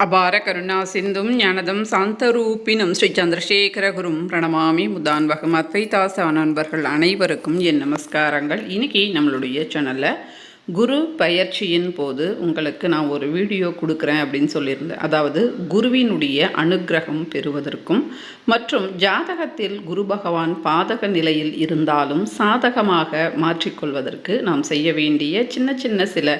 அபார கருணா சிந்தும் ஞானதம் சாந்தரூபினும் ஸ்ரீ சந்திரசேகரகுரும் பிரணமாமி முதான்வகம் அத்வைதாச நண்பர்கள் அனைவருக்கும் என் நமஸ்காரங்கள். இன்னைக்கு நம்மளுடைய சேனலில் குரு பயிற்சியின் போது உங்களுக்கு நான் ஒரு வீடியோ கொடுக்குறேன் அப்படின்னு சொல்லியிருந்தேன். அதாவது குருவினுடைய அனுக்கிரகம் பெறுவதற்கும் மற்றும் ஜாதகத்தில் குரு பகவான் பாதக நிலையில் இருந்தாலும் சாதகமாக மாற்றிக்கொள்வதற்கு நாம் செய்ய வேண்டிய சின்ன சின்ன சில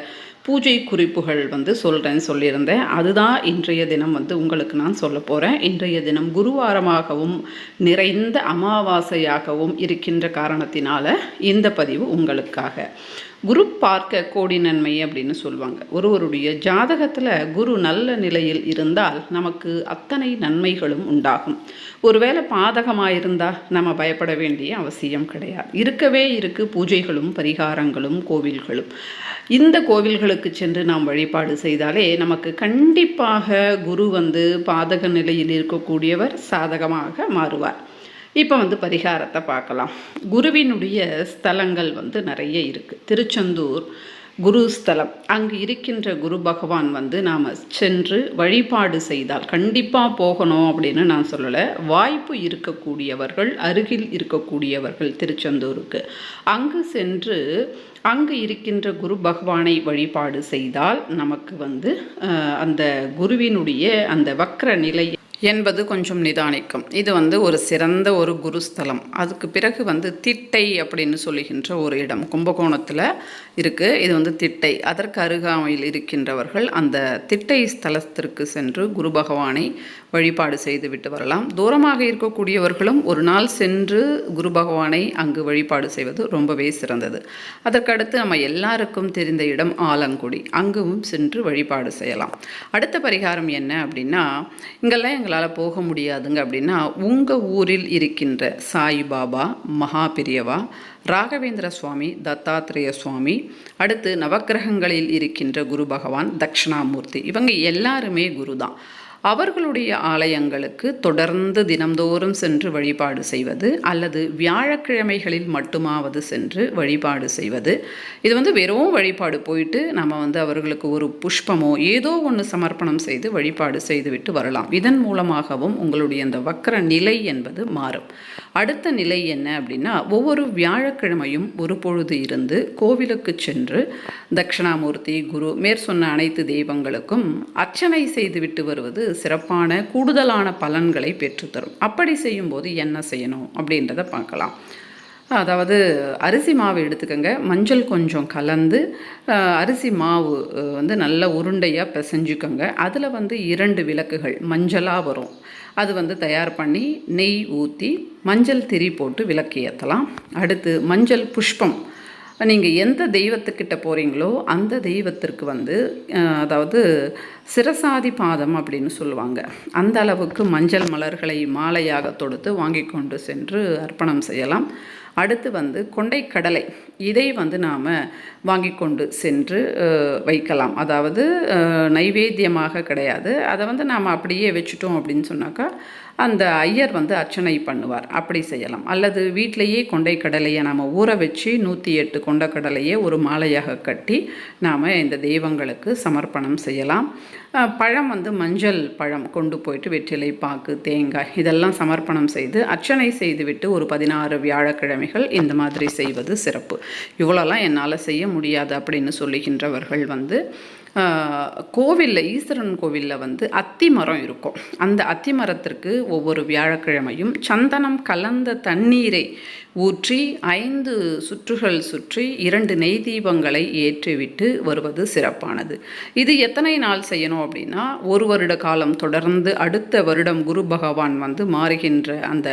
பூஜை குறிப்புகள் வந்து சொல்கிறேன்னு சொல்லியிருந்தேன். அதுதான் இன்றைய தினம் வந்து உங்களுக்கு நான் சொல்ல போகிறேன் இன்றைய தினம் குருவாரமாகவும் நிறைந்த அமாவாசையாகவும் இருக்கின்ற காரணத்தினால இந்த பதிவு உங்களுக்காக. குரு பார்க்க கோடி நன்மை அப்படின்னு சொல்லுவாங்க. ஒருவருடைய ஜாதகத்தில் குரு நல்ல நிலையில் இருந்தால் நமக்கு அத்தனை நன்மைகளும் உண்டாகும். ஒருவேளை பாதகமாக இருந்தால் நம்ம பயப்பட வேண்டிய அவசியம் கிடையாது. இருக்கவே இருக்கு பூஜைகளும் பரிகாரங்களும் கோவில்களும். இந்த கோவில்களுக்கு சென்று நாம் வழிபாடு செய்தாலே நமக்கு கண்டிப்பாக குரு வந்து பாதக நிலையில் இருக்கக்கூடியவர் சாதகமாக மாறுவார். இப்போ வந்து பரிகாரத்தை பார்க்கலாம். குருவினுடைய ஸ்தலங்கள் வந்து நிறைய இருக்குது திருச்செந்தூர் குரு ஸ்தலம். அங்கு இருக்கின்ற குரு பகவான் வந்து நாம் சென்று வழிபாடு செய்தால் கண்டிப்பாக போகணும் அப்படின்னு நான் சொல்லலை. வாய்ப்பு இருக்கக்கூடியவர்கள் அருகில் இருக்கக்கூடியவர்கள் திருச்செந்தூருக்கு. அங்கு சென்று அங்கு இருக்கின்ற குரு பகவானை வழிபாடு செய்தால் நமக்கு வந்து அந்த குருவினுடைய அந்த வக்ர நிலை என்பது கொஞ்சம் நிதானிக்கும். இது வந்து ஒரு சிறந்த ஒரு குருஸ்தலம் அதுக்கு பிறகு வந்து திட்டை அப்படின்னு சொல்லுகின்ற ஒரு இடம். கும்பகோணத்தில் இருக்குது இது வந்து திட்டை. அதற்கு அருகாமையில் இருக்கின்றவர்கள் அந்த திட்டை ஸ்தலத்திற்கு சென்று குரு பகவானை வழிபாடு செய்துவிட்டு வரலாம். தூரமாக இருக்கக்கூடியவர்களும் ஒரு நாள் சென்று குரு பகவானை அங்கு வழிபாடு செய்வது ரொம்பவே சிறந்தது. அதற்கடுத்து நம்ம எல்லாருக்கும் தெரிந்த இடம் ஆலங்குடி. அங்கும் சென்று வழிபாடு செய்யலாம். அடுத்த பரிகாரம் என்ன அப்படின்னா இங்கெல்லாம் எங்களால் போக முடியாதுங்க அப்படின்னா உங்கள் ஊரில் இருக்கின்ற சாய்பாபா மகாபிரியவா ராகவேந்திர சுவாமி தத்தாத்திரேய சுவாமி அடுத்து நவக்கிரகங்களில் இருக்கின்ற குரு பகவான் தட்சிணாமூர்த்தி இவங்க எல்லாருமே குரு தான் அவர்களுடைய ஆலயங்களுக்கு தொடர்ந்து தினம்தோறும் சென்று வழிபாடு செய்வது அல்லது வியாழக்கிழமைகளில் மட்டுமாவது சென்று வழிபாடு செய்வது. இது வந்து வெறும் வழிபாடு போயிட்டு நம்ம வந்து அவர்களுக்கு ஒரு புஷ்பமோ ஏதோ ஒன்று சமர்ப்பணம் செய்து வழிபாடு செய்துவிட்டு வரலாம். இதன் மூலமாகவும் உங்களுடைய அந்த வக்கர நிலை என்பது மாறும். அடுத்த நிலை என்ன அப்படின்னா ஒவ்வொரு வியாழக்கிழமையும் ஒரு பொழுது இருந்து கோவிலுக்கு சென்று தட்சிணாமூர்த்தி குரு மேற் சொன்ன அனைத்து தெய்வங்களுக்கும் அர்ச்சனை செய்துவிட்டு வருவது சிறப்பான கூடுதலான பலன்களை பெற்றுத்தரும். அப்படி செய்யும்போது என்ன செய்யணும் அப்படின்றத பார்க்கலாம். அதாவது அரிசி மாவு எடுத்துக்கோங்க. மஞ்சள் கொஞ்சம் கலந்து அரிசி மாவு வந்து நல்ல உருண்டையாக பிசைஞ்சுக்கோங்க. அதில் வந்து இரண்டு விளக்குகள் மஞ்சளாக வரும். அது வந்து தயார் பண்ணி நெய் ஊற்றி மஞ்சள் திரி போட்டு விளக்கு ஏற்றலாம் அடுத்து மஞ்சள் புஷ்பம். நீங்கள் எந்த தெய்வத்துக்கிட்ட போகிறீங்களோ அந்த தெய்வத்திற்கு வந்து அதாவது சிரசாதி பாதம் அப்படின்னு சொல்லுவாங்க. அந்த அளவுக்கு மஞ்சள் மலர்களை மாலையாக தொடுத்து வாங்கி கொண்டு சென்று அர்ப்பணம் செய்யலாம். அடுத்து வந்து கொண்டை கடலை இதை வந்து நாம் வாங்கி கொண்டு சென்று வைக்கலாம். அதாவது நைவேத்தியமாக கிடையாது. அதை வந்து நாம் அப்படியே வச்சுட்டோம் அப்படின்னு சொன்னாக்கா அந்த ஐயர் வந்து அர்ச்சனை பண்ணுவார். அப்படி செய்யலாம். அல்லது வீட்டிலேயே கொண்டை கடலையை நாம் ஊற வச்சு நூற்றி எட்டு கொண்ட கடலையை ஒரு மாலையாக கட்டி நாம் இந்த தெய்வங்களுக்கு சமர்ப்பணம் செய்யலாம். பழம் வந்து மஞ்சள் பழம் கொண்டு போயிட்டு வெற்றிலை பாக்கு தேங்காய் இதெல்லாம் சமர்ப்பணம் செய்து அர்ச்சனை செய்துவிட்டு ஒரு பதினாறு வியாழக்கிழமைகள் இந்த மாதிரி செய்வது சிறப்பு. இவ்வளோலாம் என்னால் செய்ய முடியாது அப்படின்னு சொல்லுகின்றவர்கள் வந்து கோவிலில் ஈஸ்வரன் கோவிலில் வந்து அத்தி மரம் இருக்கும். அந்த அத்தி மரத்திற்கு ஒவ்வொரு வியாழக்கிழமையும் சந்தனம் கலந்த தண்ணீரை ஊற்றி ஐந்து சுற்றுகள் சுற்றி இரண்டு நெய் தீபங்களை ஏற்றிவிட்டு வருவது சிறப்பானது. இது எத்தனை நாள் செய்யணும் அப்படின்னா ஒரு வருட காலம் தொடர்ந்து அடுத்த வருடம் குரு பகவான் வந்து மாறுகின்ற அந்த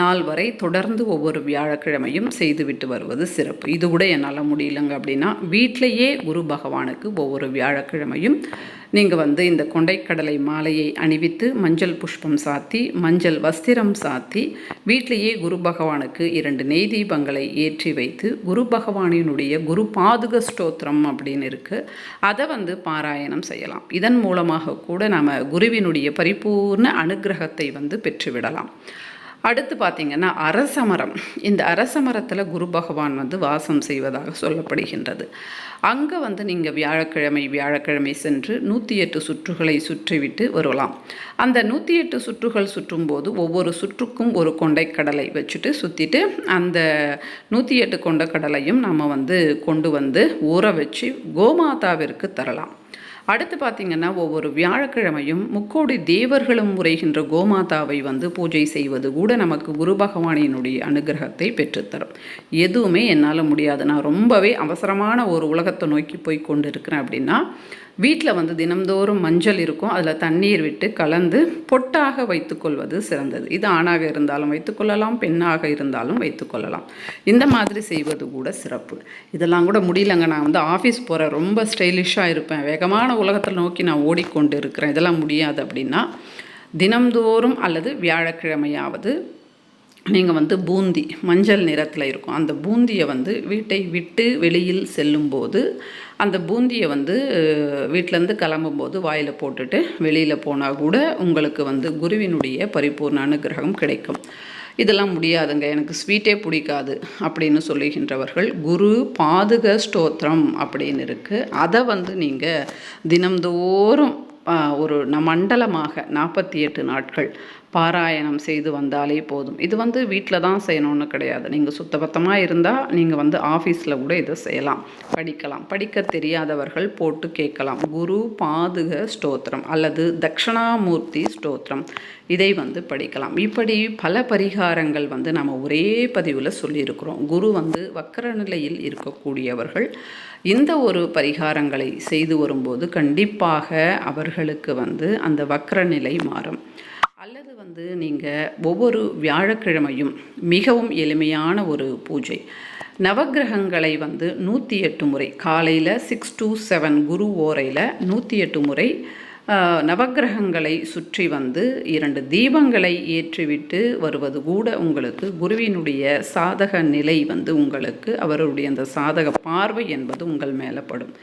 நாள் வரை தொடர்ந்து ஒவ்வொரு வியாழக்கிழமையும் செய்துவிட்டு வருவது சிறப்பு. இது கூட என்னால் முடியலங்க அப்படின்னா வீட்டிலேயே குரு பகவானுக்கு ஒவ்வொரு வியாழக்கிழமையும் நீங்கள் வந்து இந்த கொண்டைக்கடலை மாலையை அணிவித்து மஞ்சள் புஷ்பம் சாத்தி மஞ்சள் வஸ்திரம் சாத்தி வீட்டிலேயே குரு பகவானுக்கு இரண்டு நெய் தீபங்களை ஏற்றி வைத்து குரு பகவானினுடைய குரு பாதுக ஸ்தோத்திரம் அப்படின்னு இருக்குது அதை வந்து பாராயணம் செய்யலாம். இதன் மூலமாக கூட நாம் குருவினுடைய பரிபூர்ண அனுக்கிரகத்தை வந்து பெற்றுவிடலாம். அடுத்து பார்த்திங்கன்னா அரசமரம். இந்த அரசமரத்தில் குரு பகவான் வந்து வாசம் செய்வதாக சொல்லப்படுகின்றது. அங்கே வந்து நீங்கள் வியாழக்கிழமை வியாழக்கிழமை சென்று நூற்றி எட்டு சுற்றுகளை சுற்றிவிட்டு வரலாம் அந்த நூற்றி எட்டு சுற்றுகள் சுற்றும்போது ஒவ்வொரு சுற்றுக்கும் ஒரு கொண்டைக்கடலை வச்சுட்டு சுற்றிட்டு அந்த நூற்றி எட்டு கொண்டைக்கடலையும் நம்ம வந்து கொண்டு வந்து ஊற வச்சு கோமாதாவிற்கு தரலாம். அடுத்து பார்த்திங்கன்னா ஒவ்வொரு வியாழக்கிழமையும் முக்கோடி தேவர்களும் உரைகின்ற கோமாதாவை வந்து பூஜை செய்வது கூட நமக்கு குரு பகவானினுடைய அனுகிரகத்தை பெற்றுத்தரும். எதுவுமே என்னால் முடியாது. நான் ரொம்பவே அவசரமான ஒரு உலகத்தை நோக்கி போய் கொண்டு இருக்கிறேன் அப்படின்னா வீட்டில் வந்து தினம்தோறும் மஞ்சள் இருக்கும். அதில் தண்ணீர் விட்டு கலந்து பொட்டாக வைத்துக்கொள்வது சிறந்தது. இது ஆணாக இருந்தாலும் வைத்துக்கொள்ளலாம் பெண்ணாக இருந்தாலும் வைத்துக்கொள்ளலாம் இந்த மாதிரி செய்வது கூட சிறப்பு. இதெல்லாம் கூட முடியலங்க. நான் வந்து ஆஃபீஸ் போகிற ரொம்ப ஸ்டைலிஷாக இருப்பேன். வேகமான உலகத்தில் நோக்கி நான் ஓடிக்கொண்டு இருக்கிறேன் இதெல்லாம் முடியாது அப்படின்னா தினம்தோறும் அல்லது வியாழக்கிழமையாவது நீங்கள் வந்து பூந்தி மஞ்சள் நிறத்தில் இருக்கும். அந்த பூந்தியை வந்து வீட்டை விட்டு வெளியில் செல்லும்போது அந்த பூந்தியை வந்து வீட்டிலேருந்து கிளம்பும்போது வாயில் போட்டுட்டு வெளியில் போனால் கூட உங்களுக்கு வந்து குருவினுடைய பரிபூர்ண அனுகிரகம் கிடைக்கும். இதெல்லாம் முடியாதுங்க. எனக்கு ஸ்வீட்டே பிடிக்காது அப்படின்னு சொல்லுகின்றவர்கள் குரு பாதுக ஸ்தோத்திரம் அப்படின்னு இருக்குது அதை வந்து நீங்கள் தினம்தோறும் ஒரு மண்டலமாக நாற்பத்தி எட்டு நாட்கள் பாராயணம் செய்து வந்தாலே போதும். இது வந்து வீட்டில் தான் செய்யணும்னு கிடையாது. நீங்கள் சுத்தபத்தமாக இருந்தால் நீங்கள் வந்து ஆஃபீஸில் கூட இதை செய்யலாம். படிக்கலாம். படிக்க தெரியாதவர்கள் போட்டு கேட்கலாம். குரு பாதுக ஸ்தோத்திரம் அல்லது தக்ஷணாமூர்த்தி ஸ்தோத்திரம். இதை வந்து படிக்கலாம். இப்படி பல பரிகாரங்கள் வந்து நம்ம ஒரே பதிவில் சொல்லியிருக்கிறோம். குரு வந்து வக்கர நிலையில் இருக்கக்கூடியவர்கள். இந்த ஒரு பரிகாரங்களை செய்து வரும்போது கண்டிப்பாக அவர்களுக்கு வந்து அந்த வக்கர நிலை மாறும். அல்லது வந்து நீங்கள் ஒவ்வொரு வியாழக்கிழமையும் மிகவும் எளிமையான ஒரு பூஜை. நவகிரகங்களை வந்து நூற்றி எட்டு முறை காலையில் சிக்ஸ் டு செவன் குரு ஓரையில் நூற்றி எட்டு முறை நவகிரகங்களை சுற்றி வந்து இரண்டு தீபங்களை ஏற்றிவிட்டு வருவது கூட உங்களுக்கு குருவினுடைய சாதக நிலை வந்து உங்களுக்கு அவருடைய அந்த சாதக பார்வை என்பது உங்கள் மேலப்படும் படும்.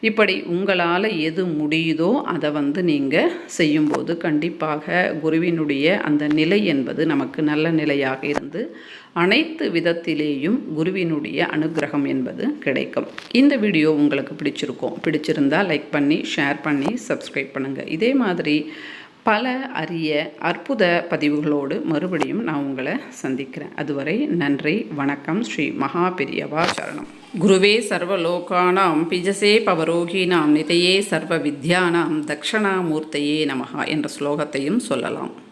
இப்படி உங்களால் எது முடியுதோ அதை வந்து நீங்கள் செய்யும்போது கண்டிப்பாக குருவினுடைய அந்த நிலை என்பது நமக்கு நல்ல நிலையாக இருந்து அனைத்து விதத்திலேயும் குருவினுடைய அனுகிரகம் என்பது கிடைக்கும். இந்த வீடியோ உங்களுக்கு பிடிச்சிருக்கும் பிடிச்சிருந்தால் லைக் பண்ணி ஷேர் பண்ணி சப்ஸ்கிரைப் பண்ணுங்கள் இதே மாதிரி பல அரிய அற்புத பதிவுகளோடு மறுபடியும் நான் உங்களை சந்திக்கிறேன். அதுவரை நன்றி வணக்கம். ஸ்ரீ மகா பெரியவா சரணம். குருவே சர்வலோகானாம் பிஜசே பவரோகினாம் நிதையே சர்வ வித்யானாம் தக்ஷணாமூர்த்தையே நமகா என்ற ஸ்லோகத்தையும் சொல்லலாம்.